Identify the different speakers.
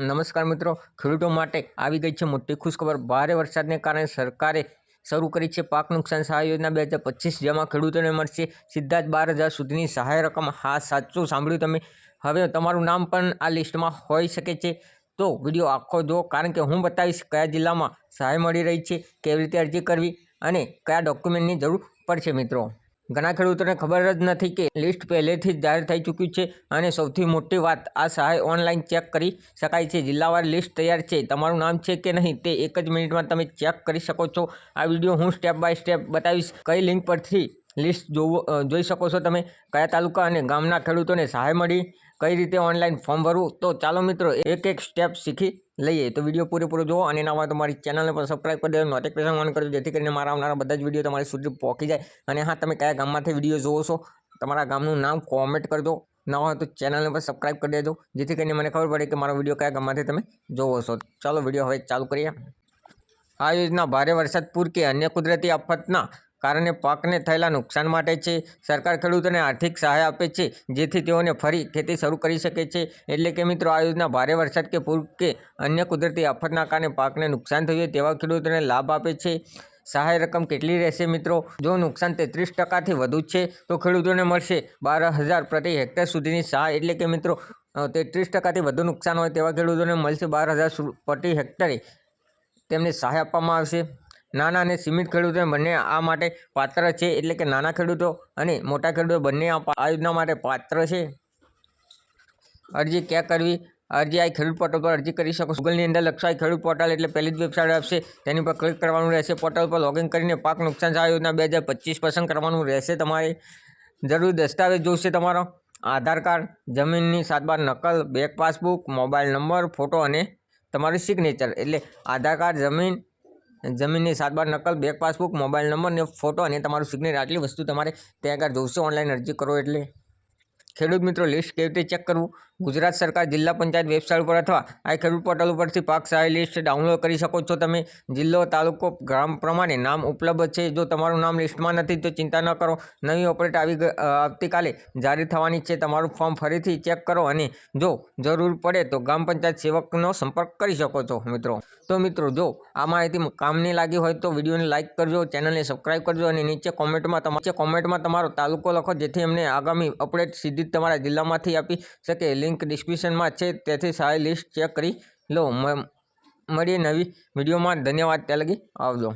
Speaker 1: નમસ્કાર મિત્રો, ખેડૂતો માટે આવી ગઈ છે મોટી ખુશખબર. ભારે વરસાદને કારણે સરકારે શરૂ કરી છે પાક નુકસાન સહાય યોજના બે હજાર પચીસ, જેમાં ખેડૂતોને મળશે સીધા જ બાર હજાર સુધીની સહાય રકમ. હા, સાચું સાંભળ્યું તમે. હવે તમારું નામ પણ આ લિસ્ટમાં હોઈ શકે છે. તો વીડિયો આખો જુઓ, કારણ કે હું બતાવીશ કયા જિલ્લામાં સહાય મળી રહી છે, કેવી રીતે અરજી કરવી અને કયા ડોક્યુમેન્ટની જરૂર પડશે મિત્રો. ઘણા ખેડૂતોને ખબર જ નથી કે લિસ્ટ પહેલેથી જ જાહેર થઈ ચૂક્યું છે અને સૌથી મોટી વાત, આ સહાય ઓનલાઈન ચેક કરી શકાય છે. જિલ્લાવાર લિસ્ટ તૈયાર છે. તમારું નામ છે કે નહીં તે એક જ મિનિટમાં તમે ચેક કરી શકો છો. આ વીડિયો હું સ્ટેપ બાય સ્ટેપ બતાવીશ. કઈ લિંક પરથી લિસ્ટ જોવો જોઈ શકો છો તમે? કયા તાલુકા અને ગામના ખેડૂતોને સહાય મળી? કઈ રીતે ઓનલાઈન ફોર્મ ભરવું? તો ચાલો મિત્રો, એક એક સ્ટેપ શીખી લઈએ. તો વીડિયો પૂરેપૂરો જુઓ અને એના બાદ તમારી ચેનલને પણ સબસ્ક્રાઈબ કરી દેજો. નોટિફિકેશન ઓન કરજો જેથી કરીને મારા આવનારા બધા જ વીડિયો તમારી સુધી પહોંચી જાય. અને હા, તમે કયા ગામમાંથી વીડિયો જોવો છો, તમારા ગામનું નામ કોમેન્ટ કરજો ન હોય તો ચેનલને પણ સબસ્ક્રાઈબ કરી દેજો, જેથી કરીને મને ખબર પડે કે મારો વીડિયો કયા ગામમાંથી તમે જોવો છો. ચાલો વીડિયો હવે ચાલુ કરીએ. આ યોજના ભારે વરસાદ પૂર કે અન્ય કુદરતી આફતના કારણે પાકને થયેલા નુકસાન માટે છે. સરકાર ખેડૂતોને આર્થિક સહાય આપે છે, જેથી તેઓને ફરી ખેતી શરૂ કરી શકે છે. એટલે કે મિત્રો, આ યોજના ભારે વરસાદ કે પૂર કે અન્ય કુદરતી આફતના કારણે પાકને નુકસાન થયું તેવા ખેડૂતોને લાભ આપે છે. સહાય રકમ કેટલી રહેશે મિત્રો? જો નુકસાન તેત્રીસ ટકાથી વધુ છે, તો ખેડૂતોને મળશે બાર હજાર પ્રતિ હેક્ટર સુધીની સહાય. એટલે કે મિત્રો તેત્રીસ ટકાથી વધુ નુકસાન હોય તેવા ખેડૂતોને મળશે બાર હજાર પ્રતિ હેક્ટરે તેમને સહાય આપવામાં આવશે. નાના અને સીમિત ખેડૂતો બંને આ માટે પાત્ર છે એટલે કે નાના ખેડૂતો અને મોટા ખેડૂતો બંને આ યોજના માટે પાત્ર છે. અરજી ક્યાં કરવી? અરજી આ ખેડૂત પોર્ટલ પર અરજી કરી શકો ગૂગલની અંદર લખશો ખેડૂત પોર્ટલ એટલે પહેલી જ વેબસાઇટ આપશે. તેની પર ક્લિક કરવાનું રહેશે. પોર્ટલ પર લોગિન કરીને પાક નુકસાન સહાય યોજના બે હજાર પસંદ કરવાનું રહેશે તમારે. જરૂરી દસ્તાવેજ જોઈશે તમારો. આધાર કાર્ડ, જમીનની સાતબાર નકલ bank passbook mobile number photo અને તમારું સિગ્નેચર એટલે આધાર કાર્ડ, જમીન જમીનની સાતબાર નકલ, બેંક પાસબુક, મોબાઈલ નંબર ને ફોટો અને તમારું સિગ્નેચર આટલી વસ્તુ તમારે ત્યાં આગળ જોશે ઓનલાઈન અરજી કરો એટલે. ખેડૂત મિત્રો લિસ્ટ કેવી રીતે ચેક કરવું? ગુજરાત સરકાર જિલ્લા પંચાયત વેબસાઇટ પર અથવા આ ખેડૂત પોર્ટલ ઉપરથી પાક સહાય લિસ્ટ ડાઉનલોડ કરી શકો છો. તમે જિલ્લો, તાલુકો, ગ્રામ પ્રમાણે નામ ઉપલબ્ધ છે. જો તમારું નામ લિસ્ટમાં નથી, તો ચિંતા ન કરો. નવી ઓપરેટ આવી આવતીકાલે જારી થવાની છે. તમારું ફોર્મ ફરીથી ચેક કરો અને જો જરૂર પડે તો ગ્રામ પંચાયત સેવકનો સંપર્ક કરી શકો છો મિત્રો. તો મિત્રો, જો આ માહિતી કામની લાગી હોય તો વિડીયોને લાઇક કરજો, ચેનલને સબસ્ક્રાઇબ કરજો અને નીચે કોમેન્ટમાં તમારે કોમેન્ટમાં તમારો તાલુકો લખો જેથી અમને આગામી અપડેટ સીધી જ તમારા જિલ્લામાંથી આપી શકે. લિંક ડિસ્ક્રિપ્શનમાં છે, તેથી સારી લિસ્ટ ચેક કરી લો. મળીએ નવી વિડીયોમાં. ધન્યવાદ. ત્યાં લગી આવજો.